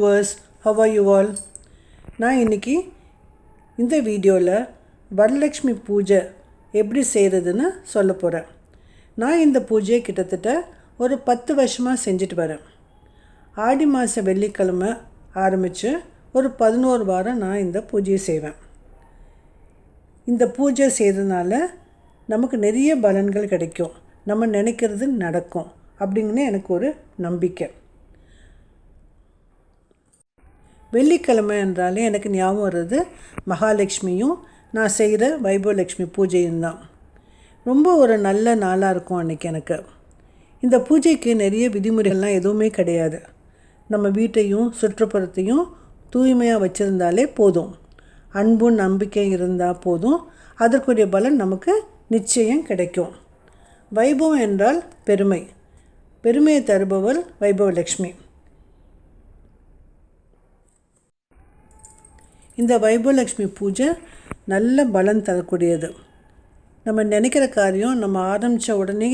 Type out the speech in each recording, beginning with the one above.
Viewers how are you all நான் இன்றைக்கி இந்த வீடியோவில் வரலக்ஷ்மி பூஜை எப்படி செய்கிறதுன்னு சொல்ல போகிறேன் நான் இந்த பூஜையை கிட்டத்தட்ட ஒரு பத்து வருஷமாக செஞ்சுட்டு வரேன். ஆடி மாத வெள்ளிக்கிழமை ஆரம்பித்து ஒரு பதினோரு வாரம் நான் இந்த பூஜையை செய்வேன். இந்த பூஜை செய்கிறதுனால நமக்கு நிறைய பலன்கள் கிடைக்கும். நம்ம நினைக்கிறது நடக்கும் அப்படிங்கன்னு எனக்கு ஒரு நம்பிக்கை. வெள்ளிக்கிழமை என்றாலே எனக்கு ஞாபகம் வர்றது மகாலட்சுமியும் நான் செய்கிற வைபவலட்சுமி பூஜையும் தான். ரொம்ப ஒரு நல்ல நாளாக இருக்கும் அன்றைக்கி எனக்கு. இந்த பூஜைக்கு நிறைய விதிமுறைகள்லாம் எதுவுமே கிடையாது. நம்ம வீட்டையும் சுற்றுப்புறத்தையும் தூய்மையாக வச்சுருந்தாலே போதும். அன்பும் நம்பிக்கை இருந்தால் போதும். அதற்குரிய பலன் நமக்கு நிச்சயம் கிடைக்கும். வைபவம் என்றால் பெருமை. பெருமையை தருபவள் வைபவலட்சுமி. இந்த வைபவலக்ஷ்மி பூஜை நல்ல பலன் தரக்கூடியது. நம்ம நினைக்கிற காரியம் நம்ம ஆரம்பித்த உடனே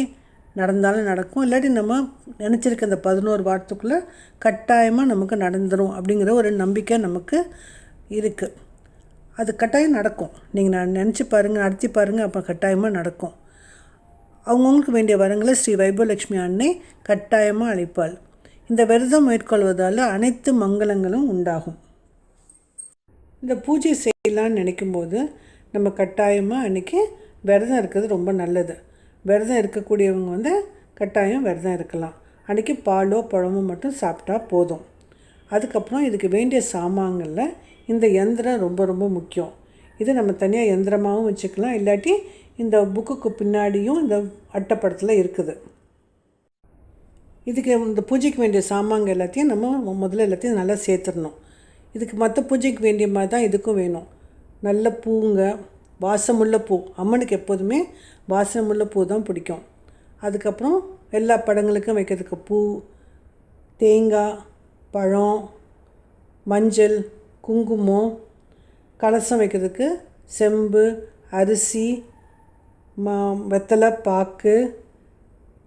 நடந்தாலும் நடக்கும். இல்லாட்டி நம்ம நினச்சிருக்க அந்த பதினோரு வாரத்துக்குள்ளே கட்டாயமாக நமக்கு நடந்துடும் அப்படிங்கிற ஒரு நம்பிக்கை நமக்கு இருக்குது அது கட்டாயம் நடக்கும். நீங்கள் நான் நினச்சி பாருங்கள் நடத்தி பாருங்கள் அப்போ கட்டாயமாக நடக்கும். அவங்கவுங்களுக்கு வேண்டிய வரங்களை ஸ்ரீ வைபவலட்சுமி அன்னை கட்டாயமாக அழைப்பாள் இந்த விரதம் மேற்கொள்வதால் அனைத்து மங்களங்களும் உண்டாகும். இந்த பூஜை செய்யலான்னு நினைக்கும்போது நம்ம கட்டாயமாக அன்றைக்கி விரதம் இருக்கிறது ரொம்ப நல்லது. விரதம் இருக்கக்கூடியவங்க வந்து கட்டாயம் விரதம் இருக்கலாம். அன்றைக்கி பாலோ பழமோ மட்டும் சாப்பிட்டா போதும். அதுக்கப்புறம் இதுக்கு வேண்டிய சாமான்களில் இந்த எந்திரம் ரொம்ப ரொம்ப முக்கியம். இது நம்ம தனியாக எந்திரமாகவும் வச்சுக்கலாம். இல்லாட்டி இந்த புக்குக்கு பின்னாடியும் இந்த அட்டைப்படத்தில் இருக்குது. இதுக்கு இந்த பூஜைக்கு வேண்டிய சாமான்கள் எல்லாத்தையும் நம்ம முதல்ல எல்லாத்தையும் நல்லா சேர்த்துடணும். இதுக்கு மற்ற பூஜைக்கு வேண்டிய மாதிரி தான் இதுக்கும் வேணும். நல்ல பூங்க வாசமுள்ள பூ. அம்மனுக்கு எப்போதுமே வாசமுள்ள பூ தான் பிடிக்கும். அதுக்கப்புறம் எல்லா படங்களுக்கும் வைக்கிறதுக்கு பூ தேங்காய் பழம் மஞ்சள் குங்குமம் கலசம் வைக்கிறதுக்கு செம்பு அரிசி மா வெத்தலை பாக்கு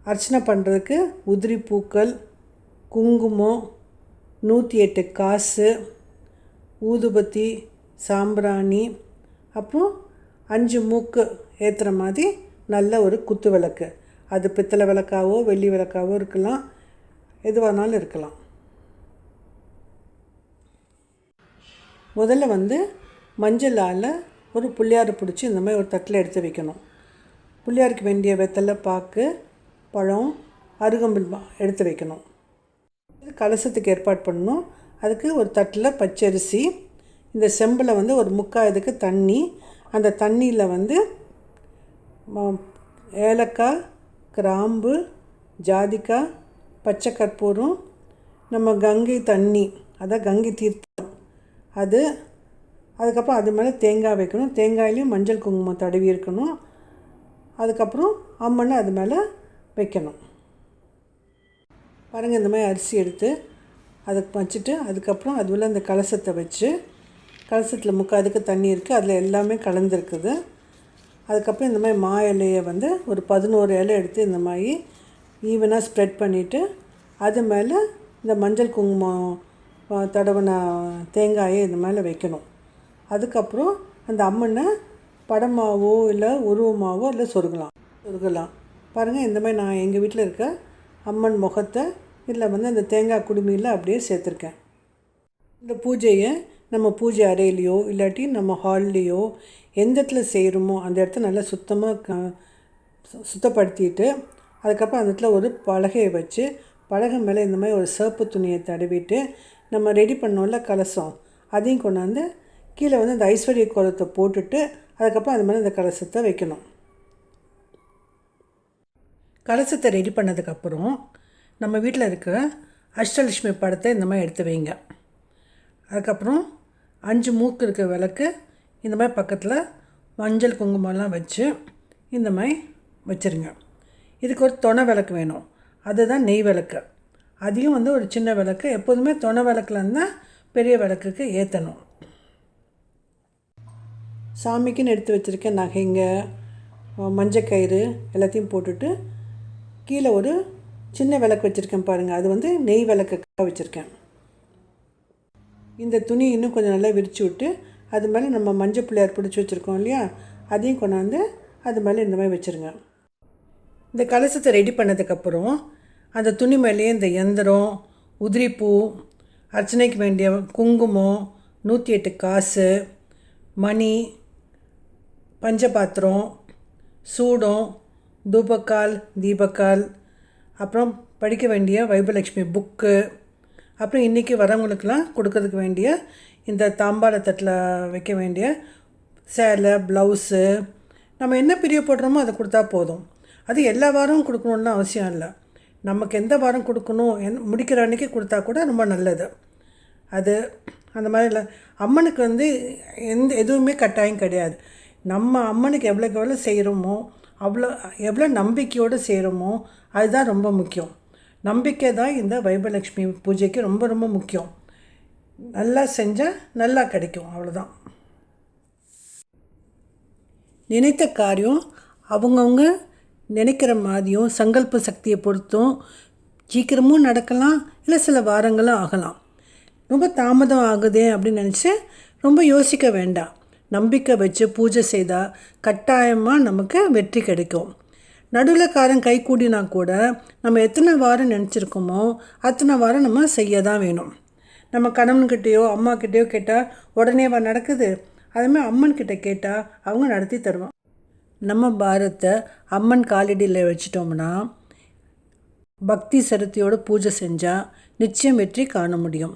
அர்ச்சனை பண்ணுறதுக்கு உதிரி பூக்கள் குங்குமம் நூற்றி எட்டு காசு ஊதுபத்தி சாம்பிராணி அப்புறம் அஞ்சு மூக்கு ஏற்றுற மாதிரி நல்ல ஒரு குத்து விளக்கு. அது பித்தளை விளக்காவோ வெள்ளி விளக்காவோ இருக்கலாம். எதுவானாலும் இருக்கலாம். முதல்ல வந்து மஞ்சளால் ஒரு புள்ளியாரை பிடிச்சி இந்த மாதிரி ஒரு தட்டில் எடுத்து வைக்கணும். புள்ளியாருக்கு வேண்டிய வெத்தலை பாக்கு பழம் அருகம்பில் எடுத்து வைக்கணும். கலசத்துக்கு ஏற்பாடு பண்ணணும். அதுக்கு ஒரு தட்டில் பச்சரிசி இந்த செம்பில் வந்து ஒரு முக்கால் இதுக்கு தண்ணி அந்த தண்ணியில் வந்து ஏலக்காய் கிராம்பு ஜாதிக்காய் பச்சை கற்பூரம் நம்ம கங்கை தண்ணி அதான் கங்கை தீர்த்தம். அது அதுக்கப்புறம் அது மேலே தேங்காய் வைக்கணும். தேங்காயிலையும் மஞ்சள் குங்குமம் தடவி இருக்கணும். அதுக்கப்புறம் அம்மனை அது மேலே வைக்கணும். பாருங்கள் இந்த மாதிரி அரிசி எடுத்து அதை வச்சுட்டு அதுக்கப்புறம் அது உள்ள அந்த கலசத்தை வச்சு கலசத்தில் முக்காதுக்கு தண்ணி இருக்குது அதில் எல்லாமே கலந்துருக்குது. அதுக்கப்புறம் இந்த மாதிரி மா இலையை வந்து ஒரு பதினோரு இலை எடுத்து இந்த மாதிரி ஈவனாக ஸ்ப்ரெட் பண்ணிவிட்டு அது மேலே இந்த மஞ்சள் குங்குமம் தடவின தேங்காயை இந்த மேலே வைக்கணும். அதுக்கப்புறம் அந்த அம்மனை படமாவோ இல்லை உருவமாவோ இல்லை சொருகலாம். சொருகலாம். பாருங்கள் இந்த மாதிரி நான் எங்கள் வீட்டில் இருக்க அம்மன் முகத்தை இதில் வந்து அந்த தேங்காய் குடுமியில் அப்படியே சேர்த்துருக்கேன். இந்த பூஜையை நம்ம பூஜை அறையிலையோ இல்லாட்டி நம்ம ஹால்லேயோ எந்த இடத்துல செய்கிறோமோ அந்த இடத்த நல்லா சுத்தமாக சுத்தப்படுத்திட்டு அதுக்கப்புறம் அந்த இடத்துல ஒரு பலகையை வச்சு பலகை மேலே இந்த மாதிரி ஒரு சிவப்பு துணியை தடவிட்டு நம்ம ரெடி பண்ணோம்ல கலசம் அதையும் கொண்டாந்து கீழே வந்து அந்த ஐஸ்வர்ய கோலத்தை போட்டுட்டு அதுக்கப்புறம் அது மாதிரி அந்த கலசத்தை வைக்கணும். கலசத்தை ரெடி பண்ணதுக்கப்புறம் நம்ம வீட்டில் இருக்கிற அஷ்டலட்சுமி படத்தை இந்த மாதிரி எடுத்து வைங்க. அதுக்கப்புறம் அஞ்சு மூக்கு இருக்க விளக்கு இந்த மாதிரி பக்கத்தில் மஞ்சள் குங்குமம்லாம் வச்சு இந்த மாதிரி வச்சுருங்க. இதுக்கு ஒரு துணை விளக்கு வேணும். அதுதான் நெய் விளக்கு. அதையும் வந்து ஒரு சின்ன விளக்கு. எப்போதுமே துணை விளக்குல இருந்தால் பெரிய விளக்குக்கு ஏற்றணும் சாமிக்குன்னு எடுத்து வச்சுருக்க நகைங்க மஞ்சக்கயிறு எல்லாத்தையும் போட்டுட்டு கீழே ஒரு சின்ன விளக்கு வச்சுருக்கேன் பாருங்கள் அது வந்து நெய் விளக்குக்காக வச்சுருக்கேன். இந்த துணி இன்னும் கொஞ்சம் நல்லா விரித்து விட்டு அது மேலே நம்ம மஞ்சள் பிள்ளையார் பிடிச்சி வச்சுருக்கோம் இல்லையா? அதையும் கொண்டாந்து அது மேலே இந்த மாதிரி வச்சுருங்க. இந்த கலசத்தை ரெடி பண்ணதுக்கப்புறம் அந்த துணி மேலேயே இந்த எந்திரம் உதிரிப்பூ அர்ச்சனைக்கு வேண்டிய குங்குமம் நூற்றி எட்டு காசு மணி பஞ்சபாத்திரம் சூடம் தூபக்கால் தீபக்கால் அப்புறம் படிக்க வேண்டிய வைபலக்ஷ்மி புக்கு அப்புறம் இன்றைக்கி வரவங்களுக்கெல்லாம் கொடுக்கறதுக்கு வேண்டிய இந்த தாம்பாள தட்டில் வைக்க வேண்டிய சேலை ப்ளவுஸு நம்ம என்ன பிரியப்படுறோமோ அதை கொடுத்தா போதும். அது எல்லா வாரமும் கொடுக்கணுன்னு அவசியம் இல்லை. நமக்கு எந்த வாரம் கொடுக்கணும் என் முடிக்கிற அன்றைக்கி கொடுத்தா கூட ரொம்ப நல்லது. அது அந்த மாதிரி இல்லை. அம்மனுக்கு வந்து எந்த எதுவுமே கட்டாயம் கிடையாது. நம்ம அம்மனுக்கு எவ்வளோக்கு எவ்வளோ செய்கிறோமோ அவ்வளோ எவ்வளோ நம்பிக்கையோடு செய்கிறோமோ அதுதான் ரொம்ப முக்கியம். நம்பிக்கை தான் இந்த வைபலக்ஷ்மி பூஜைக்கு ரொம்ப ரொம்ப முக்கியம். நல்லா செஞ்சால் நல்லா கிடைக்கும் அவ்வளோதான். நினைத்த காரியம் அவங்கவுங்க நினைக்கிற மாதிரியும் சங்கல்ப சக்தியை பொறுத்தும் சீக்கிரமும் நடக்கலாம் இல்லை சில வாரங்களும் ஆகலாம். ரொம்ப தாமதம் ஆகுதே அப்படின்னு நினச்சி ரொம்ப யோசிக்க வேண்டாம். நம்பிக்கை வச்சு பூஜை செய்தால் கட்டாயமாக நமக்கு வெற்றி கிடைக்கும். நடுவில் காரம் கை கூடினா கூட நம்ம எத்தனை வாரம் நினச்சிருக்கோமோ அத்தனை வாரம் நம்ம செய்ய தான் வேணும். நம்ம கணவன்கிட்டேயோ அம்மாக்கிட்டேயோ கேட்டால் உடனே வா நடக்குது. அதுமாதிரி அம்மன்கிட்ட கேட்டால் அவங்க நடத்தி தருவோம் நம்ம பாரத்தை அம்மன் காலடியில் வச்சிட்டோம்னா பக்தி சரத்தியோட பூஜை செஞ்சால் நிச்சயம் வெற்றி காண முடியும்.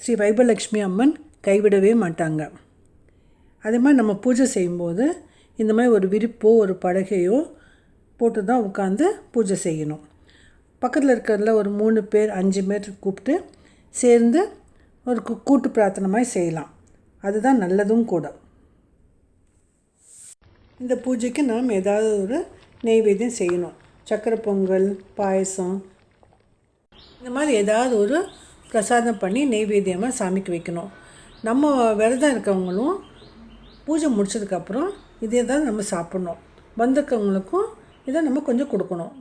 ஸ்ரீ வைபலக்ஷ்மி அம்மன் கைவிடவே மாட்டாங்க. அதே மாதிரி நம்ம பூஜை செய்யும்போது இந்த மாதிரி ஒரு விரிப்போ ஒரு படகையோ போட்டு தான் உட்காந்து பூஜை செய்யணும். பக்கத்தில் இருக்கிறதுல ஒரு மூணு பேர் அஞ்சு பேர் கூப்பிட்டு சேர்ந்து ஒரு கூட்டு பிரார்த்தனை மாதிரி செய்யலாம். அதுதான் நல்லதும் கூட. இந்த பூஜைக்கு நாம் ஏதாவது ஒரு நெய்வேத்தியம் செய்யணும். சக்கரை பொங்கல் பாயசம். இந்த மாதிரி ஏதாவது ஒரு பிரசாதம் பண்ணி நெய்வேத்தியமாக சாமிக்கு வைக்கணும். நம்ம விரதம் இருக்கவங்களும் பூஜை முடிச்சதுக்கப்புறம் இதே தான் நம்ம சாப்பிட்ணும். வந்திருக்கவங்களுக்கும் இதை நம்ம கொஞ்சம் கொடுக்கணும்.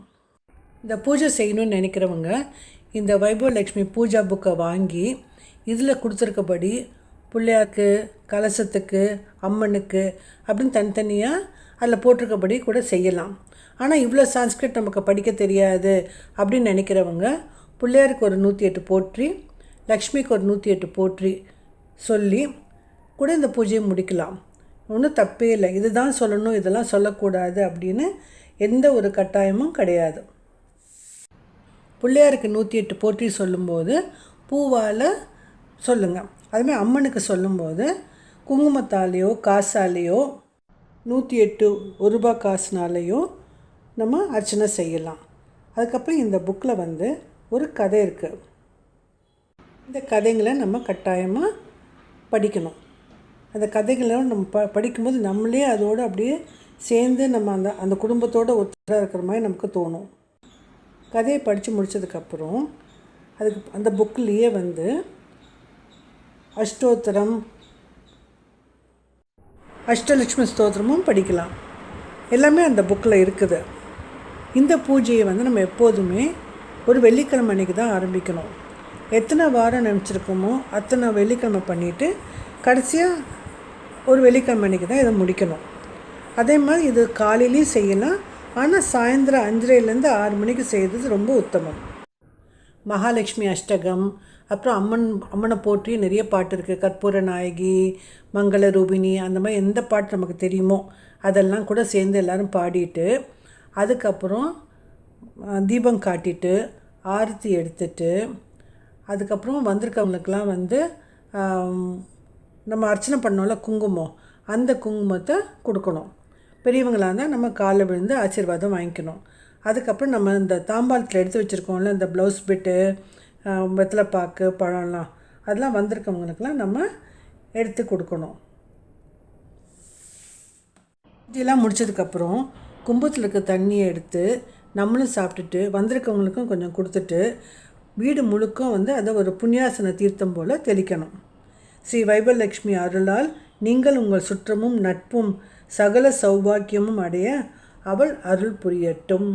இந்த பூஜை செய்யணும்னு நினைக்கிறவங்க இந்த வைபவலக்ஷ்மி பூஜா புக்கை வாங்கி இதில் கொடுத்துருக்கபடி பிள்ளையாருக்கு கலசத்துக்கு அம்மனுக்கு அப்படின்னு தனித்தனியாக அதில் போட்டிருக்கபடி கூட செய்யலாம். ஆனால் இவ்வளோ சான்ஸ்கிரிட் நமக்கு படிக்க தெரியாது அப்படின்னு நினைக்கிறவங்க பிள்ளையாருக்கு ஒரு நூற்றி எட்டு போற்றி லக்ஷ்மிக்கு ஒரு நூற்றி எட்டு போற்றி சொல்லி கூட இந்த பூஜையை முடிக்கலாம். ஒன்றும் தப்பே இல்லை. இதுதான் சொல்லணும் இதெல்லாம் சொல்லக்கூடாது அப்படின்னு எந்த ஒரு கட்டாயமும் கிடையாது. பிள்ளையாருக்கு நூற்றி எட்டு போற்றி சொல்லும்போது பூவால் சொல்லுங்கள் அதுமாதிரி அம்மனுக்கு சொல்லும்போது குங்குமத்தாலேயோ காசாலேயோ நூற்றி எட்டு ஒரு ரூபா காசுனாலேயோ நம்ம அர்ச்சனை செய்யலாம். அதுக்கப்புறம் இந்த புக்கில் வந்து ஒரு கதை இருக்குது இந்த கதைங்களை நம்ம கட்டாயமாக படிக்கணும். அந்த கதைகளை நம்ம ப படிக்கும்போது நம்மளே அதோடு அப்படியே சேர்ந்து நம்ம அந்த அந்த குடும்பத்தோடு ஒத்தராக இருக்கிற மாதிரி நமக்கு தோணும். கதையை படித்து முடித்ததுக்கப்புறம் அதுக்கு அந்த புக்கிலேயே வந்து அஷ்டோத்திரம் அஷ்டலட்சுமி ஸ்தோத்திரமும் படிக்கலாம். எல்லாமே அந்த புக்கில் இருக்குது. இந்த பூஜையை வந்து நம்ம எப்போதுமே ஒரு வெள்ளிக்கிழமை அன்றைக்கி தான் ஆரம்பிக்கணும். எத்தனை வாரம் நினச்சிருக்கோமோ அத்தனை வெள்ளிக்கிழமை பண்ணிவிட்டு கடைசியாக ஒரு வெள்ளிக்கிழமை அன்றைக்கி தான் இதை முடிக்கணும். அதே மாதிரி இது காலையிலையும் செய்யலாம். ஆனால் சாயந்தரம் அஞ்சரைலேருந்து ஆறு மணிக்கு செய்கிறது ரொம்ப உத்தமம். மகாலட்சுமி அஷ்டகம் அப்புறம் அம்மன் அம்மனை போற்றி நிறைய பாட்டு இருக்குது கற்பூர நாயகி மங்கள ரூபினி அந்த மாதிரி எந்த பாட்டு நமக்கு தெரியுமோ அதெல்லாம் கூட சேர்ந்து எல்லோரும் பாடிட்டு அதுக்கப்புறம் தீபம் காட்டிட்டு ஆரத்தி எடுத்துட்டு அதுக்கப்புறம் வந்திருக்கவங்களுக்கெல்லாம் வந்து நம்ம அர்ச்சனை பண்ணோம்ல குங்குமம் அந்த குங்குமத்தை கொடுக்கணும். பெரியவங்களாக இருந்தால் நம்ம காலில் விழுந்து ஆசீர்வாதம் வாங்கிக்கணும். அதுக்கப்புறம் நம்ம இந்த தாம்பாளத்தில் எடுத்து வச்சுருக்கோம்ல இந்த ப்ளவுஸ் பிட்டு வெத்தலைப்பாக்கு பழம்லாம் அதெல்லாம் வந்திருக்கவங்களுக்கெல்லாம் நம்ம எடுத்து கொடுக்கணும். இதெல்லாம் முடித்ததுக்கப்புறம் கும்பத்தில் இருக்க தண்ணியை எடுத்து நம்மளும் சாப்பிட்டுட்டு வந்திருக்கவங்களுக்கும் கொஞ்சம் கொடுத்துட்டு வீடு முழுக்கும் வந்து அதை ஒரு புண்ணியாசன தீர்த்தம் போல் தெளிக்கணும். ஸ்ரீ வைபலக்ஷ்மி அருளால் நீங்கள் உங்கள் சுற்றமும் நட்பும் சகல சௌபாக்கியமும் அடைய அவள் அருள் புரியட்டும்.